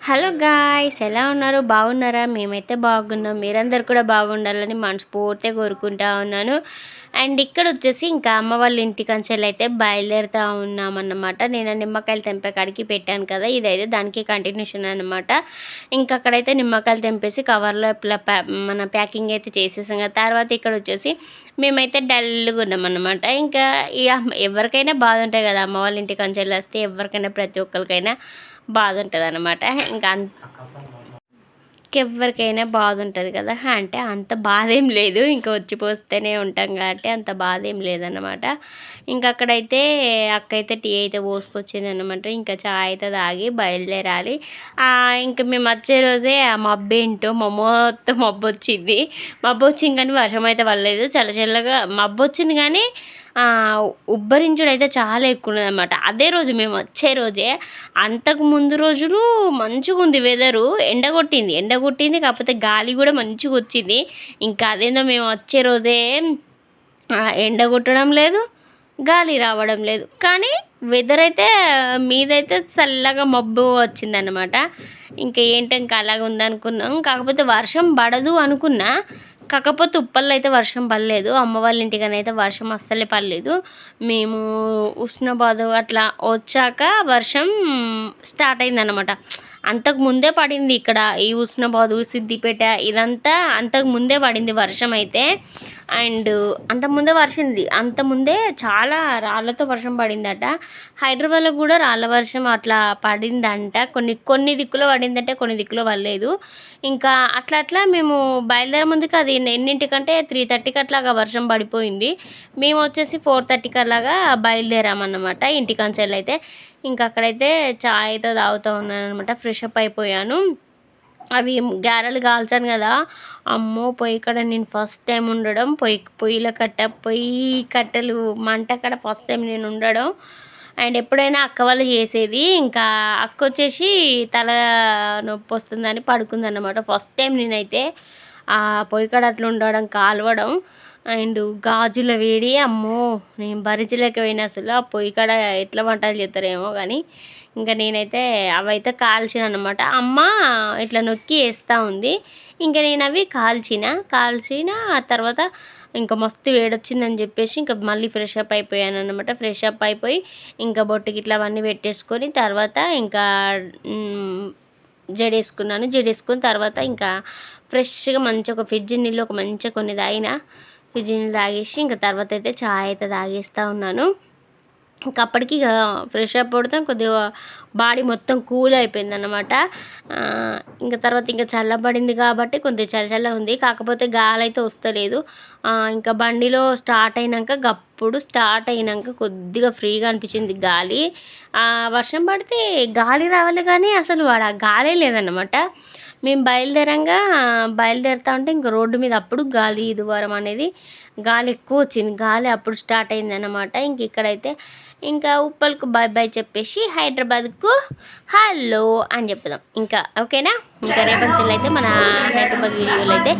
Hello guys ఎలా ఉన్నారు? బాగున్నారా? మేమైతే బాగున్నాం. మీరందరు కూడా బాగుండాలని మనస్ఫూర్తిగా కోరుకుంటా ఉన్నాను. అండ్ ఇక్కడ వచ్చేసి ఇంకా అమ్మ వాళ్ళ ఇంటి కంచెలు అయితే బయలుదేరుతూ ఉన్నామన్నమాట. నేను నిమ్మకాయలు తెంపే కాడికి పెట్టాను కదా ఇదైతే దానికి కంటిన్యూషన్ అనమాట ఇంకా అక్కడైతే నిమ్మకాయలు తెంపేసి కవర్లో ఇట్లా మన ప్యాకింగ్ అయితే చేసేసాం కదా. తర్వాత ఇక్కడ వచ్చేసి మేమైతే డల్గా ఉన్నామన్నమాట. ఇంకా ఇక ఎవరికైనా బాధ ఉంటాయి కదా అమ్మ వాళ్ళ ఇంటి కంచెలు వస్తే ఎవరికైనా ప్రతి ఒక్కరికైనా బాధ ఉంటుంది అనమాట ఇంకా ఎవరికైనా బాధ ఉంటుంది కదా అంటే అంత బాధ ఏం లేదు. ఇంకా వచ్చిపోస్తేనే ఉంటాం కాబట్టి అంత బాధ ఏం లేదనమాట ఇంకా అక్కడైతే అక్క అయితే టీ అయితే పోసుకొచ్చింది అనమాట ఇంకా చాయ్ అయితే తాగి బయలుదేరాలి. ఇంకా మేము వచ్చే రోజే ఆ మబ్బు ఏంటో మా మొత్తం మబ్బు వచ్చింది మబ్బు వచ్చింది కానీ వర్షం అయితే పడలేదు. చల్ల చల్లగా మబ్బు వచ్చింది కానీ ఉబ్బరించుడు అయితే చాలా ఎక్కువ ఉన్నదన్నమాట అదే రోజు మేము వచ్చే రోజే అంతకు ముందు రోజులు మంచిగా ఉంది వెదరు ఎండ కొట్టింది ఎండ కొట్టింది కాకపోతే గాలి కూడా మంచిగా వచ్చింది ఇంకా అదేందో మేము వచ్చే రోజే ఎండ కొట్టడం లేదు గాలి రావడం లేదు. కానీ వెదర్ అయితే మీదైతే చల్లగా మబ్బు వచ్చిందనమాట ఇంకా ఏంటి ఇంకా అలాగ ఉందనుకున్నాం కాకపోతే వర్షం పడదు అనుకున్నా. కాకపోతే ఉప్పల్లో అయితే వర్షం పడలేదు. అమ్మ వాళ్ళ ఇంటికనైతే వర్షం అస్సలే పడలేదు. మేము ఉస్నాబాద్ అట్లా వచ్చాక వర్షం స్టార్ట్ అయిందనమాట అంతకు ముందే పడింది ఇక్కడ ఈ ఉస్నాబాదు సిద్దిపేట ఇదంతా అంతకు ముందే పడింది వర్షం అయితే. అండ్ అంతకుముందే వర్షింది. అంతకుముందే చాలా రాళ్ళతో వర్షం పడిందట. హైదరాబాద్లో కూడా రాళ్ళ వర్షం అట్లా పడిందంట. కొన్ని కొన్ని దిక్కులో పడిందంటే కొన్ని దిక్కులో పడలేదు. ఇంకా అట్లా అట్లా మేము బయలుదేరే ముందుకు అది ఎన్నింటికంటే త్రీ థర్టీకి అట్లాగా వర్షం పడిపోయింది. మేము వచ్చేసి ఫోర్ థర్టీకి అలాగా బయలుదేరామన్నమాట ఇంటికంచెల్ అయితే ఇంకా అక్కడైతే చాయ్ అయితే తాగుతూ ఉన్నాను అనమాట ఫ్రెష్ అప్ అయిపోయాను. అవి గారెలు కాల్చాను కదా అమ్మో పొయ్యి కాడ నేను ఫస్ట్ టైం ఉండడం పొయ్యి పొయ్యిల కట్ట పొయ్యి కట్టెలు మంట కాడ ఫస్ట్ టైం నేను ఉండడం. అండ్ ఎప్పుడైనా అక్క వాళ్ళు చేసేది ఇంకా అక్క వచ్చేసి తల నొప్పి వస్తుందని పడుకుందన్నమాట. ఫస్ట్ టైం నేనైతే ఆ పొయ్యి కాడ అట్లా ఉండడం కాలవడం. అండ్ గాజుల వేడి అమ్మో నేను భరించలేకపోయినా అసలు ఆ పొయ్యి కాడ ఎట్లా వంటలు చేస్తారేమో కానీ ఇంకా నేనైతే అవైతే కాల్చిన అనమాట అమ్మ ఇట్లా నొక్కి వేస్తూ ఉంది. ఇంకా నేను అవి కాల్చిన కాల్చిన తర్వాత ఇంకా మస్తు వేడొచ్చిందని చెప్పేసి ఇంకా మళ్ళీ ఫ్రెష్ అప్ అయిపోయాను అనమాట ఫ్రెష్ అప్ అయిపోయి ఇంకా బొట్టుకి ఇట్లా అవన్నీ పెట్టేసుకొని తర్వాత ఇంకా జడేసుకున్నాను జడేసుకున్న తర్వాత ఇంకా ఫ్రెష్గా మంచిగా ఒక ఫ్రిడ్జ్ నీళ్ళు ఒక మంచిగా కొన్ని తాగిన ఫ్రిడ్జ్ తాగేసి ఇంకా తర్వాత అయితే చాయ్ అయితే తాగేస్తూ ఉన్నాను. ఇంకా అప్పటికి ఫ్రెష్ అప్ పడతాం కొద్దిగా బాడీ మొత్తం కూల్ అయిపోయింది అనమాట ఇంకా తర్వాత ఇంకా చల్లబడింది కాబట్టి కొద్దిగా చల్ల ఉంది. కాకపోతే గాలి అయితే వస్తలేదు ఇంకా బండిలో స్టార్ట్ అయినాక గప్పుడు స్టార్ట్ అయినాక కొద్దిగా ఫ్రీగా అనిపించింది గాలి. వర్షం పడితే గాలి రావాలి కానీ అసలు వాడు ఆ గాలే లేదన్నమాట. మేము బయలుదేరంగా బయలుదేరుతా ఉంటే ఇంక రోడ్డు మీద అప్పుడు గాలి దువారం అనేది గాలి ఎక్కువ వచ్చింది. గాలి అప్పుడు స్టార్ట్ అయింది అనమాట ఇంక ఇక్కడైతే ఇంకా ఉప్పల్కు బాయ్ బాయ్ చెప్పేసి హైదరాబాద్కు హలో అని చెప్పుదాం. ఇంకా ఓకేనా? ఇంకా రేపటి అయితే మన హైదరాబాద్ వీడియోలు అయితే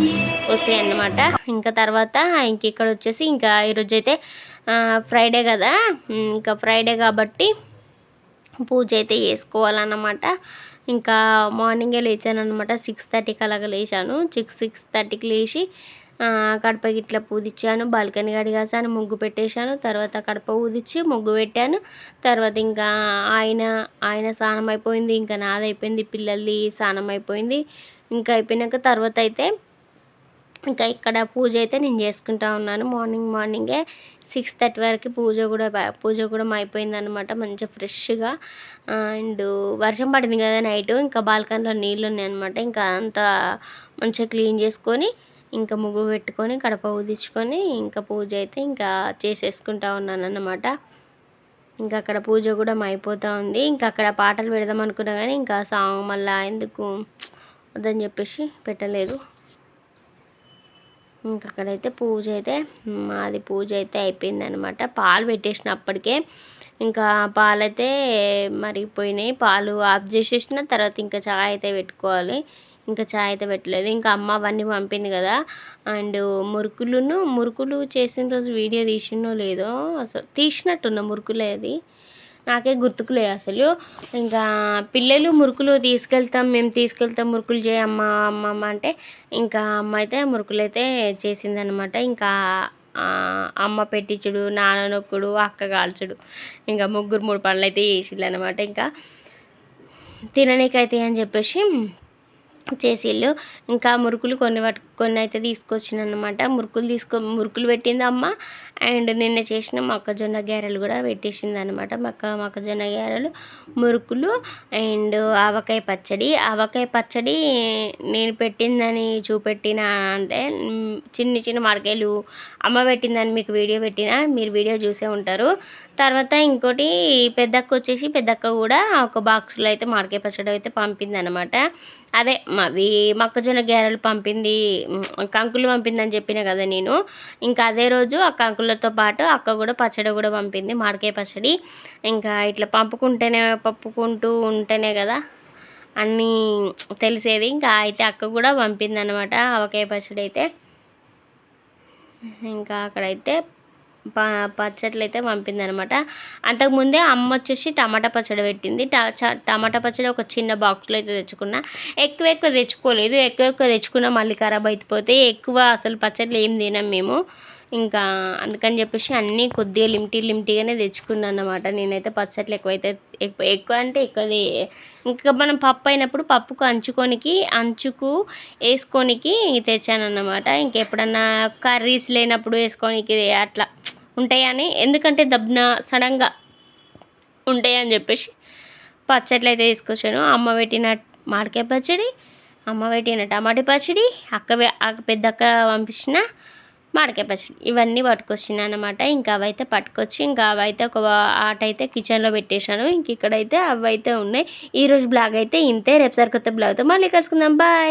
వస్తాయి అన్నమాట ఇంకా తర్వాత ఇంక ఇక్కడ వచ్చేసి ఇంకా ఈరోజు అయితే ఫ్రైడే కదా. ఇంకా ఫ్రైడే కాబట్టి పూజ అయితే చేసుకోవాలన్నమాట. ఇంకా మార్నింగే లేచాను అనమాట సిక్స్ థర్టీకి అలాగ లేచాను. సిక్స్ సిక్స్ థర్టీకి లేచి కడప గిట్లా పూదిచ్చాను. బాల్కనీ కడిగాసాను ముగ్గు పెట్టేశాను. తర్వాత కడప ఊదిచ్చి ముగ్గు పెట్టాను. తర్వాత ఇంకా ఆయన ఆయన స్నానం అయిపోయింది. ఇంకా నాదైపోయింది. పిల్లల్ని స్నానం అయిపోయింది. ఇంకా అయిపోయినాక తర్వాత అయితే ఇంకా ఇక్కడ పూజ అయితే నేను చేసుకుంటా ఉన్నాను. మార్నింగ్ మార్నింగే సిక్స్ థర్టీ వరకు పూజ కూడా పూజ కూడా అయిపోయింది అనమాట మంచిగా ఫ్రెష్గా. అండ్ వర్షం పడింది కదా నైట్ ఇంకా బాల్కనీలో నీళ్ళు ఉన్నాయి అనమాట ఇంకా అంతా మంచిగా క్లీన్ చేసుకొని ఇంకా ముగ్గు పెట్టుకొని కడప ఊదించుకొని ఇంకా పూజ అయితే ఇంకా చేసేసుకుంటా ఉన్నాను అన్నమాట ఇంకా అక్కడ పూజ కూడా అయిపోతూ ఉంది. ఇంకా అక్కడ పాటలు పెడదాం అనుకున్నా కానీ ఇంకా సాంగ్ మళ్ళీ ఎందుకు వద్దని చెప్పేసి పెట్టలేదు. ఇంకా అక్కడైతే పూజ అయితే మాది పూజ అయితే అయిపోయిందనమాట పాలు పెట్టేసినప్పటికే ఇంకా పాలైతే మరిగిపోయినాయి. పాలు ఆఫ్ చేసేసిన తర్వాత ఇంకా చాయ్ అయితే పెట్టుకోవాలి. ఇంకా చాయ్ అయితే పెట్టలేదు. ఇంకా అమ్మ అవన్నీ పంపింది కదా. అండ్ మురుకులును మురుకులు చేసిన రోజు వీడియో తీసినో లేదో అసలు తీసినట్టున్న మురుకులే అది. నాకే గుర్తుకులేదు అసలు. ఇంకా పిల్లలు మురుకులు తీసుకెళ్తాం మేము తీసుకెళ్తాం మురుకులు చేయమ్మ అమ్మమ్మ అంటే ఇంకా అమ్మ అయితే మురుకులు అయితే చేసిందనమాట ఇంకా అమ్మ పెట్టించుడు నాన్న నొక్కుడు అక్క కాల్చుడు. ఇంకా ముగ్గురు మూడు పనులు అయితే చేసిళ్ళు అనమాట ఇంకా తిననీకైతే అని చెప్పేసి చేసిళ్ళు. ఇంకా మురుకులు కొన్ని పట్టు కొన్ని అయితే తీసుకొచ్చిన అనమాట మురుకులు తీసుకో మురుకులు పెట్టింది అమ్మ. అండ్ నిన్న చేసిన మొక్కజొన్న గారెలు కూడా పెట్టేసింది అనమాట మొక్క మొక్కజొన్న గారెలు మురుకులు అండ్ ఆవకాయ పచ్చడి. ఆవకాయ పచ్చడి నేను పెట్టిందని చూపెట్టిన అంటే చిన్న చిన్న మడకాయలు అమ్మ పెట్టిందని మీకు వీడియో పెట్టిన మీరు వీడియో చూసే ఉంటారు. తర్వాత ఇంకోటి పెద్దక్క వచ్చేసి పెద్దక్క కూడా ఒక బాక్స్లో అయితే మామిడికాయ పచ్చడి అయితే పంపింది అనమాట అదే అవి మొక్కజొన్న గారెలు పంపింది కంకులు పంపిందని చెప్పిన కదా నేను. ఇంకా అదే రోజు ఆ కంకులతో పాటు అక్క కూడా పచ్చడి కూడా పంపింది మామిడికాయ పచ్చడి. ఇంకా ఇట్లా పంపుకుంటేనే పప్పుకుంటూ ఉంటేనే కదా అన్నీ తెలిసేది. ఇంకా అయితే అక్క కూడా పంపింది అనమాట ఆవకాయ పచ్చడి అయితే. ఇంకా అక్కడైతే ప పచ్చట్లు అయితే పంపిందనమాట అంతకుముందే అమ్మ వచ్చేసి టమాటా పచ్చడి పెట్టింది. టమాటా పచ్చడి ఒక చిన్న బాక్స్లో అయితే తెచ్చుకున్నా. ఎక్కువ ఎక్కువ తెచ్చుకోలేదు. ఎక్కువ ఎక్కువ తెచ్చుకున్నా మళ్ళీ ఖరాబ్ అయిపోతే ఎక్కువ అసలు పచ్చట్లు ఏం తినాం మేము. ఇంకా అందుకని చెప్పేసి అన్నీ కొద్దిగా లిమిటీ లిమిటీగానే తెచ్చుకున్నాను అనమాట నేనైతే పచ్చట్లు ఎక్కువైతే ఎక్కువ ఎక్కువ అంటే ఎక్కువ ఇంకా మనం పప్పు అయినప్పుడు పప్పుకు అంచుకోనికి అంచుకు వేసుకోనికి తెచ్చాను అన్నమాట ఇంకెప్పుడన్నా కర్రీస్ లేనప్పుడు వేసుకోనికి అట్లా. ఉంటాయని. ఎందుకంటే దబ్న సడన్గా ఉంటాయని చెప్పేసి పచ్చట్లు అయితే తీసుకొచ్చాను. అమ్మ పెట్టిన మామిడికాయ పచ్చడి అమ్మ పెట్టిన టమాటా పచ్చడి అక్క పెద్దక్క పంపించిన మామిడికాయ పచ్చడి. ఇవన్నీ పట్టుకొచ్చిన అనమాట ఇంకా అవైతే పట్టుకొచ్చి ఇంకా అవైతే ఒక ఆట అయితే కిచెన్లో పెట్టేశాను. ఇంక ఇక్కడైతే అవి అయితే ఉన్నాయి ఈరోజు బ్లాగ్ అయితే ఇంతే. రేపు సరికొత్త బ్లాగ్తో మళ్ళీ కలుసుకుందాం. బాయ్!